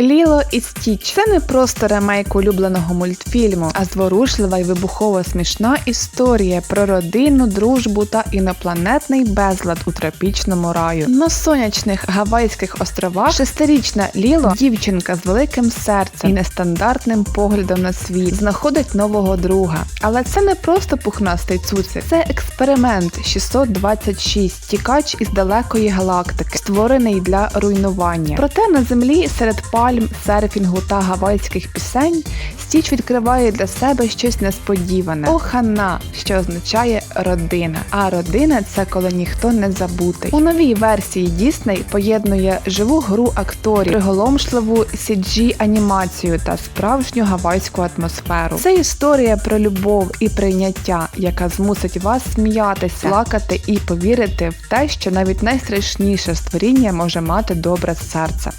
Ліло і Стіч це не просто ремейк улюбленого мультфільму, а зворушлива і вибухово смішна історія про родину, дружбу та інопланетний безлад у тропічному раю. На сонячних Гавайських островах шестирічна Ліло, дівчинка з великим серцем і нестандартним поглядом на світ, знаходить нового друга. Але це не просто пухнастий цуцик, це експеримент 626, тікач із далекої галактики, створений для руйнування. Проте на землі серед пальм, серфінгу та гавайських пісень Стіч відкриває для себе щось несподіване. Охана, що означає родина. А родина це коли ніхто не забутий. У новій версії Дісней поєднує живу гру акторів, приголомшливу cg анімацію та справжню гавайську атмосферу. Це історія про любов і прийняття, яка змусить вас сміятися, плакати і повірити в те, що навіть найстрашніше створіння може мати добре серце.